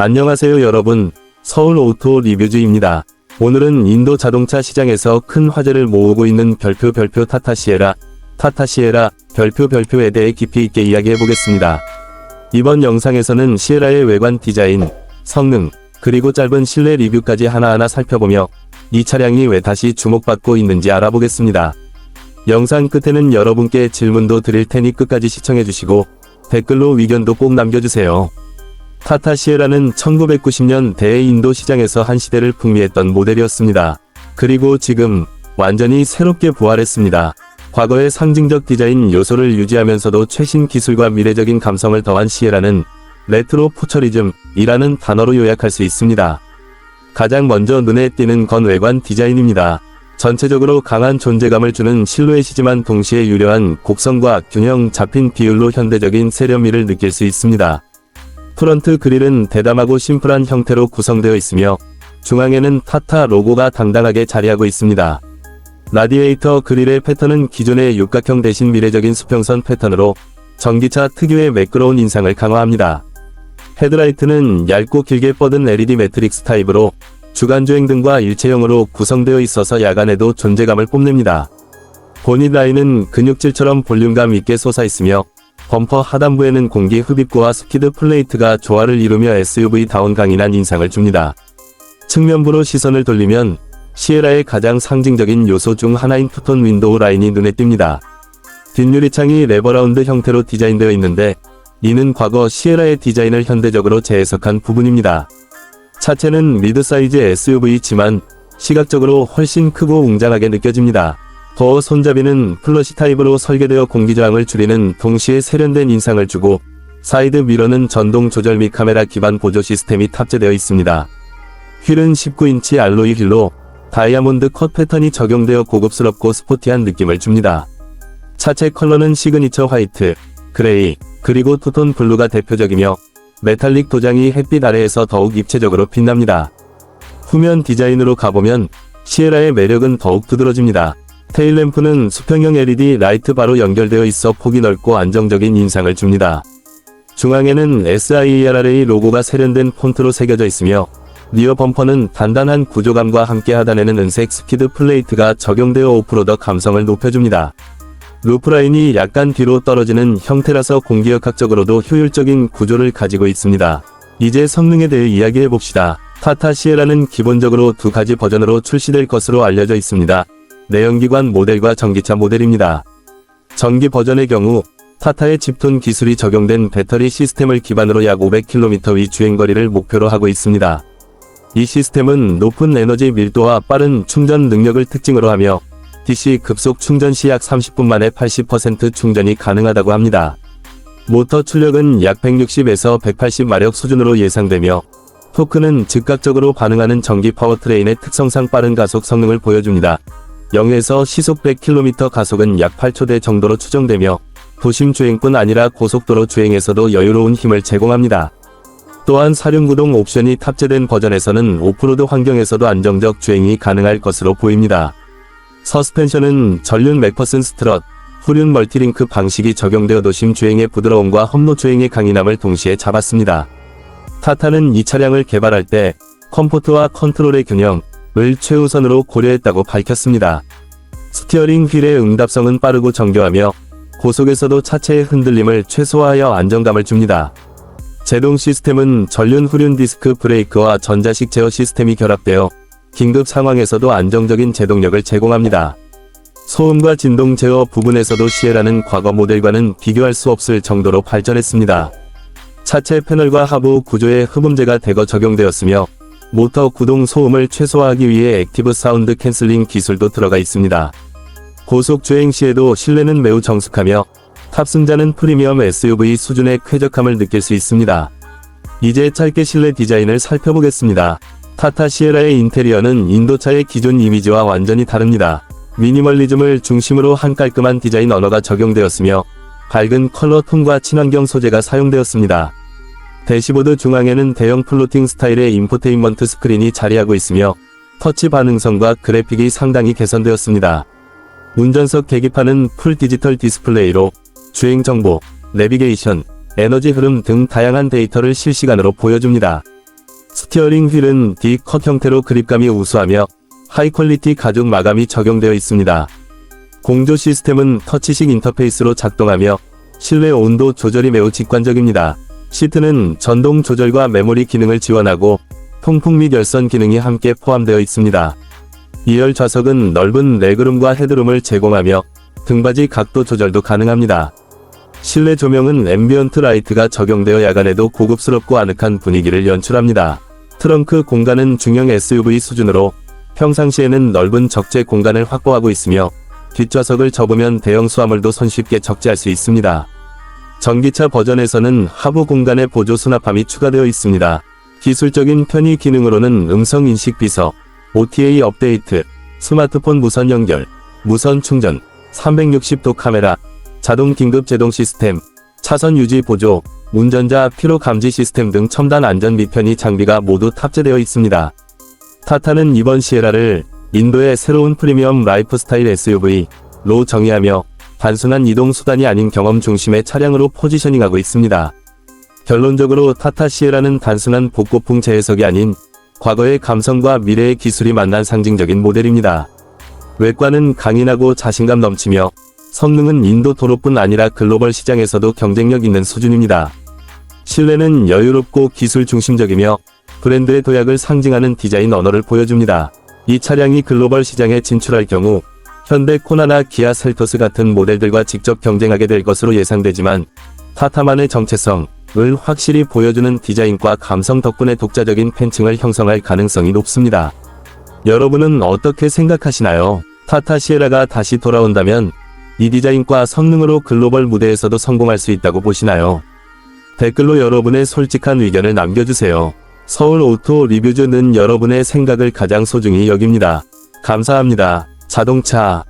안녕하세요 여러분. 서울 오토 리뷰즈입니다. 오늘은 인도 자동차 시장에서 큰 화제를 모으고 있는 별표 별표 타타 시에라, 타타 시에라, 별표 별표에 대해 깊이 있게 이야기해 보겠습니다. 이번 영상에서는 시에라의 외관 디자인, 성능, 그리고 짧은 실내 리뷰까지 하나하나 살펴보며 이 차량이 왜 다시 주목받고 있는지 알아보겠습니다. 영상 끝에는 여러분께 질문도 드릴 테니 끝까지 시청해 주시고 댓글로 의견도 꼭 남겨주세요. 타타 시에라는 1990년 대인도 시장에서 한 시대를 풍미했던 모델이었습니다. 그리고 지금 완전히 새롭게 부활했습니다. 과거의 상징적 디자인 요소를 유지하면서도 최신 기술과 미래적인 감성을 더한 시에라는 레트로 포처리즘이라는 단어로 요약할 수 있습니다. 가장 먼저 눈에 띄는 건 외관 디자인입니다. 전체적으로 강한 존재감을 주는 실루엣이지만 동시에 유려한 곡선과 균형 잡힌 비율로 현대적인 세련미를 느낄 수 있습니다. 프런트 그릴은 대담하고 심플한 형태로 구성되어 있으며 중앙에는 타타 로고가 당당하게 자리하고 있습니다. 라디에이터 그릴의 패턴은 기존의 육각형 대신 미래적인 수평선 패턴으로 전기차 특유의 매끄러운 인상을 강화합니다. 헤드라이트는 얇고 길게 뻗은 LED 매트릭스 타입으로 주간주행 등과 일체형으로 구성되어 있어서 야간에도 존재감을 뽐냅니다. 보닛 라인은 근육질처럼 볼륨감 있게 솟아있으며 범퍼 하단부에는 공기 흡입구와 스키드 플레이트가 조화를 이루며 SUV다운 강인한 인상을 줍니다. 측면부로 시선을 돌리면 시에라의 가장 상징적인 요소 중 하나인 투톤 윈도우 라인이 눈에 띕니다. 뒷유리창이 레버라운드 형태로 디자인되어 있는데 이는 과거 시에라의 디자인을 현대적으로 재해석한 부분입니다. 차체는 미드사이즈 SUV지만 시각적으로 훨씬 크고 웅장하게 느껴집니다. 더 손잡이는 플러시 타입으로 설계되어 공기저항을 줄이는 동시에 세련된 인상을 주고 사이드 미러는 전동 조절 및 카메라 기반 보조 시스템이 탑재되어 있습니다. 휠은 19인치 알로이 휠로 다이아몬드 컷 패턴이 적용되어 고급스럽고 스포티한 느낌을 줍니다. 차체 컬러는 시그니처 화이트, 그레이, 그리고 투톤 블루가 대표적이며 메탈릭 도장이 햇빛 아래에서 더욱 입체적으로 빛납니다. 후면 디자인으로 가보면 시에라의 매력은 더욱 두드러집니다. 테일램프는 수평형 LED 라이트 바로 연결되어 있어 폭이 넓고 안정적인 인상을 줍니다. 중앙에는 SIERA 로고가 세련된 폰트로 새겨져 있으며 리어 범퍼는 단단한 구조감과 함께 하단에는 은색 스키드 플레이트가 적용되어 오프로더 감성을 높여줍니다. 루프라인이 약간 뒤로 떨어지는 형태라서 공기역학적으로도 효율적인 구조를 가지고 있습니다. 이제 성능에 대해 이야기해 봅시다. 타타 시에라는 기본적으로 두 가지 버전으로 출시될 것으로 알려져 있습니다. 내연기관 모델과 전기차 모델입니다. 전기 버전의 경우 타타의 집톤 기술이 적용된 배터리 시스템을 기반으로 약 500km 위 주행거리를 목표로 하고 있습니다. 이 시스템은 높은 에너지 밀도와 빠른 충전 능력을 특징으로 하며 DC 급속 충전 시 약 30분 만에 80% 충전이 가능하다고 합니다. 모터 출력은 약 160에서 180마력 수준으로 예상되며 토크는 즉각적으로 반응하는 전기 파워트레인의 특성상 빠른 가속 성능을 보여줍니다. 0에서 시속 100km 가속은 약 8초대 정도로 추정되며 도심 주행뿐 아니라 고속도로 주행에서도 여유로운 힘을 제공합니다. 또한 사륜구동 옵션이 탑재된 버전에서는 오프로드 환경에서도 안정적 주행이 가능할 것으로 보입니다. 서스펜션은 전륜 맥퍼슨 스트럿, 후륜 멀티링크 방식이 적용되어 도심 주행의 부드러움과 험로 주행의 강인함을 동시에 잡았습니다. 타타는 이 차량을 개발할 때 컴포트와 컨트롤의 균형 을 최우선으로 고려했다고 밝혔습니다. 스티어링 휠의 응답성은 빠르고 정교하며 고속에서도 차체의 흔들림을 최소화하여 안정감을 줍니다. 제동 시스템은 전륜 후륜 디스크 브레이크와 전자식 제어 시스템이 결합되어 긴급 상황에서도 안정적인 제동력을 제공합니다. 소음과 진동 제어 부분에서도 시에라는 과거 모델과는 비교할 수 없을 정도로 발전했습니다. 차체 패널과 하부 구조에 흡음재가 대거 적용되었으며 모터 구동 소음을 최소화하기 위해 액티브 사운드 캔슬링 기술도 들어가 있습니다. 고속 주행 시에도 실내는 매우 정숙하며 탑승자는 프리미엄 SUV 수준의 쾌적함을 느낄 수 있습니다. 이제 짧게 실내 디자인을 살펴보겠습니다. 타타 시에라의 인테리어는 인도차의 기존 이미지와 완전히 다릅니다. 미니멀리즘을 중심으로 한 깔끔한 디자인 언어가 적용되었으며 밝은 컬러 톤과 친환경 소재가 사용되었습니다. 대시보드 중앙에는 대형 플로팅 스타일의 인포테인먼트 스크린이 자리하고 있으며 터치 반응성과 그래픽이 상당히 개선되었습니다. 운전석 계기판은 풀 디지털 디스플레이로 주행 정보, 내비게이션, 에너지 흐름 등 다양한 데이터를 실시간으로 보여줍니다. 스티어링 휠은 D컷 형태로 그립감이 우수하며 하이 퀄리티 가죽 마감이 적용되어 있습니다. 공조 시스템은 터치식 인터페이스로 작동하며 실내 온도 조절이 매우 직관적입니다. 시트는 전동 조절과 메모리 기능을 지원하고 통풍 및 열선 기능이 함께 포함되어 있습니다. 2열 좌석은 넓은 레그룸과 헤드룸을 제공하며 등받이 각도 조절도 가능합니다. 실내 조명은 앰비언트 라이트가 적용되어 야간에도 고급스럽고 아늑한 분위기를 연출합니다. 트렁크 공간은 중형 SUV 수준으로 평상시에는 넓은 적재 공간을 확보하고 있으며 뒷좌석을 접으면 대형 수화물도 손쉽게 적재할 수 있습니다. 전기차 버전에서는 하부 공간에 보조 수납함이 추가되어 있습니다. 기술적인 편의 기능으로는 음성 인식 비서, OTA 업데이트, 스마트폰 무선 연결, 무선 충전, 360도 카메라, 자동 긴급 제동 시스템, 차선 유지 보조, 운전자 피로 감지 시스템 등 첨단 안전 및 편의 장비가 모두 탑재되어 있습니다. 타타는 이번 시에라를 인도의 새로운 프리미엄 라이프 스타일 SUV로 정의하며 단순한 이동 수단이 아닌 경험 중심의 차량으로 포지셔닝하고 있습니다. 결론적으로 타타 시에라는 단순한 복고풍 재해석이 아닌 과거의 감성과 미래의 기술이 만난 상징적인 모델입니다. 외관은 강인하고 자신감 넘치며 성능은 인도 도로뿐 아니라 글로벌 시장에서도 경쟁력 있는 수준입니다. 실내는 여유롭고 기술 중심적이며 브랜드의 도약을 상징하는 디자인 언어를 보여줍니다. 이 차량이 글로벌 시장에 진출할 경우 현대 코나나 기아 셀토스 같은 모델들과 직접 경쟁하게 될 것으로 예상되지만 타타만의 정체성을 확실히 보여주는 디자인과 감성 덕분에 독자적인 팬층을 형성할 가능성이 높습니다. 여러분은 어떻게 생각하시나요? 타타 시에라가 다시 돌아온다면 이 디자인과 성능으로 글로벌 무대에서도 성공할 수 있다고 보시나요? 댓글로 여러분의 솔직한 의견을 남겨주세요. 서울 오토 리뷰즈는 여러분의 생각을 가장 소중히 여깁니다. 감사합니다. 자동차